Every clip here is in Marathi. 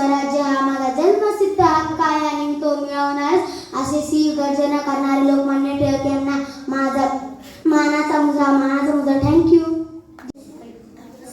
स्वराज्य हा माझा जन्मसिद्ध हक्क आहे आणि तो मिळवणार असे सी गर्जना करणारे लोकमान्य टिळक यांना माझा मानाचा मुजा मानाचा मुजा थँक्यू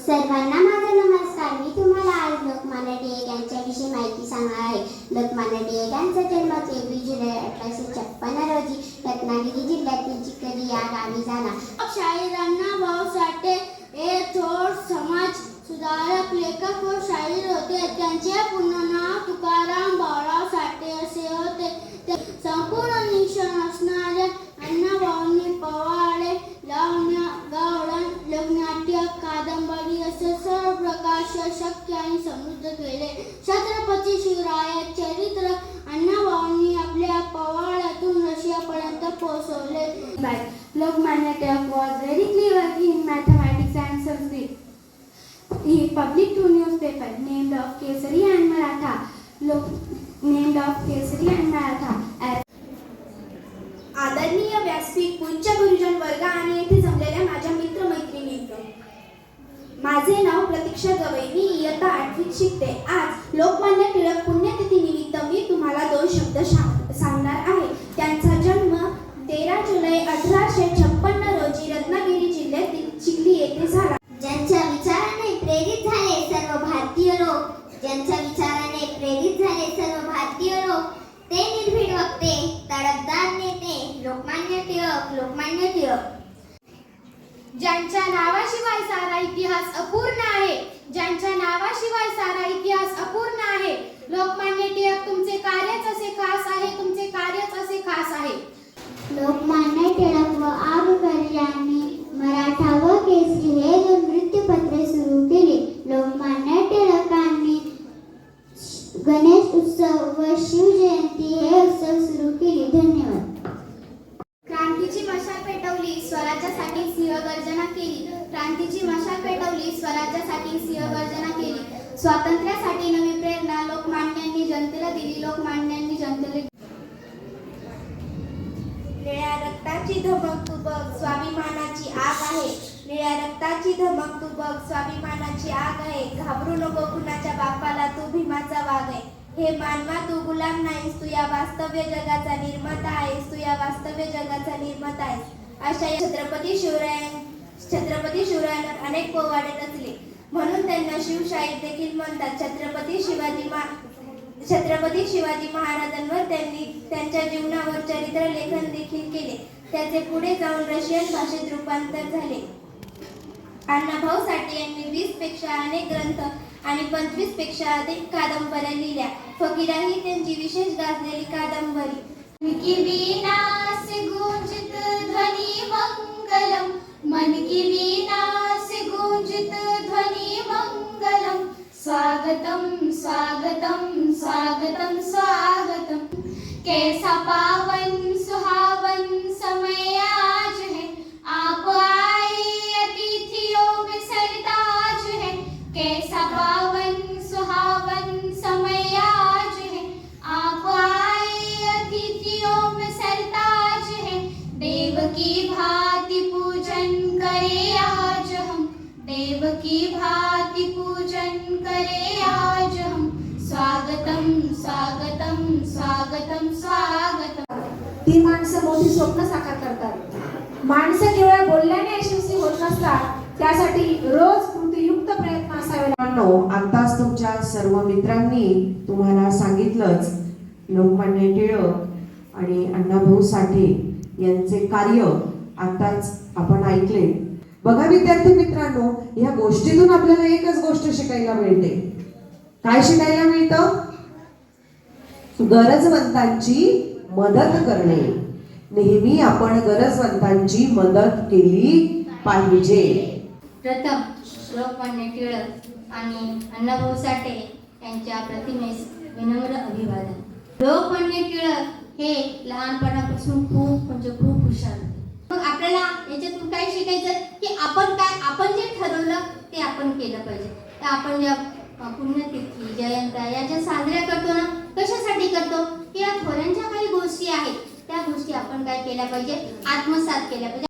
सर्वांना माझा नमस्कार. मी तुम्हाला आज लोकमान्य टिळक यांच्याविषयी माहिती सांगणार आहे. लोकमान्य टिळक यांचा जन्म तेवीस जुलै अठराशे छप्पन्न रोजी रत्नागिरी जिल्ह्यातील चिखली या गावी झाला. शाहिरांना भाऊ साठे हे थोर समाज सुधार लेखक व शाहीर होते. त्यांचे पूर्ण नाव तुकाराम बाळाव साठे असे होते. ते संपूर्ण निशाण असणारे अण्णाभाऊंनी पवाडे लावण्या गावडण लग्नाट्य कादंबरी असे सर्व प्रकाश शक्य आणि समृद्ध केले. छत्रपती शिवराय चरित्र अण्णाभाऊंनी आपल्या पवाड्यातून रशियापर्यंत पोहोचवले. Lokmanya Tilak was very clear in mathematics published two newspapers named of Kesari and Maratha. Look, named of Kesari and Maratha. आदरणीय व्यासपीठ उच्च गुरुजन वर्ग आणि येथे जमलेल्या माझ्या मित्र मैत्रिणींनो माझे नाव प्रतीक्षा गवई मी इयत्ता आठवीत शिकते आज लोकमान्य टिळक पुण्यतिथी निमित्त मी तुम्हाला दोन शब्द सांगणार आहे त्यांचा जन्म तेरा जुलै अठराशे छप्पन्न रोजी रत्नागिरी जिल्ह्यातील चिखली येथे झाला ज्यांच्या विचाराने प्रेरित झाले सर्व भारतीय लोक ज्यांच्या विचाराने प्रेरित सर्व भारतीय लोक ते निर्भीड वक्ते तडकदार नेते लोकमान्य टिळक लोकमान्य टिळक. ज्यांच्या नावाशिवाय सारा इतिहास अपूर्ण आहे ज्यांच्या नावाशिवाय सारा इतिहास अपूर्ण आहे लोकमान्य टिळक तुमचे कार्यच असे खास आहे तुमचे कार्यच असे खास आहे. लोकमान्य टिळक व आप यांनी मराठा व केसरी हे दोन वृत्तपत्रे सुरू केली लोकमान्य टिळकांनी गणेश उत्सव व शिवजयंती हे उत्सव सुरू केले. धन्यवाद. क्रांतीची मशाल पेटवली स्वराज्यासाठी सिंहगर्जना केली. क्रांतीची मशाल पेटवली स्वराज्यासाठी सिंहगर्जना केली. स्वातंत्र्यासाठी नवी प्रेरणा लोकमान्यांनी जनतेला दिली लोकमान्यांनी जनतेला निळ्या रक्ताची धमक तुबक स्वाभिमानाची आग आहे. निळ्या रक्ताची धमक तुबक स्वाभिमानाची आग आहे. घाबरू नको कुणाच्या बापाला तू भीमाचा वाघ आहे. हे मानवा तू गुलाम नाहीस तू या वास्तव्य जगाचा निर्माता आहेस तू या वास्तव्य जगाचा निर्माता आहेस. अशा या छत्रपती शिवराय छत्रपती शिवरायांवर अनेक पोवाडे रचले. म्हणून त्यांना शिवशाहीर देखील म्हणतात. छत्रपती शिवाजी मा छत्रपती शिवाजी महाराजांवर त्यांनी त्यांच्या जीवनावर चरित्र लेखन देखील केले. त्याचे पुढे जाऊन रशियन भाषेत रूपांतर झाले. अण्णाभाऊ साठे यांनी वीसपेक्षा अनेक ग्रंथ आणि पंचवीसपेक्षा अधिक कादंबऱ्या लिहिल्या. फकीरा ही त्यांची विशेष गाजलेली कादंबरी. की वीणा से गूंजित मंगलम. मन की वीणा गुंजित ध्वनी मंगलम. स्वागतम स्वागतम स्वागतम स्वागतम. कैसा पा ती माणसं मोठी स्वप्न साकार करतात. माणसं केवळ बोलल्याने यशस्वी होत नसतात त्यासाठी रोज कृतीयुक्त प्रयत्न असावे मित्रांनो आताच तुमच्या सर्व मित्रांनी तुम्हाला सांगितलंच लोकमान्य टिळक आणि अण्णाभाऊ साठे यांचे कार्य आताच आपण ऐकले. बघा विद्यार्थी मित्रांनो या गोष्टीतून आपल्याला एकच गोष्ट शिकायला मिळते. काय शिकायला मिळतं? गरजवंतांची मदत करणे. नेहमी आपण गरजवंतांची मदत केली पाहिजे. प्रथम लोकमान्य टिळक आणि अण्णाभाऊ साठे यांच्या प्रतिमेस विनम्र अभिवादन. लोकमान्य टिळक हे लहानपणापासून खूप म्हणजे खूप हुशार होते. मग आपल्याला याच्यातून काय शिकायचं? की आपण काय आपण जे ठरवलं ते आपण केलं पाहिजे. तर आपण ज्या पुण्यतिथी जयंत्या याच्या साजऱ्या करतो ना कशासाठी करतो? या थोड्यांच्या काही गोष्टी आहेत. त्या गोष्टी आपण काय केल्या पाहिजे? आत्मसात केल्या पाहिजे.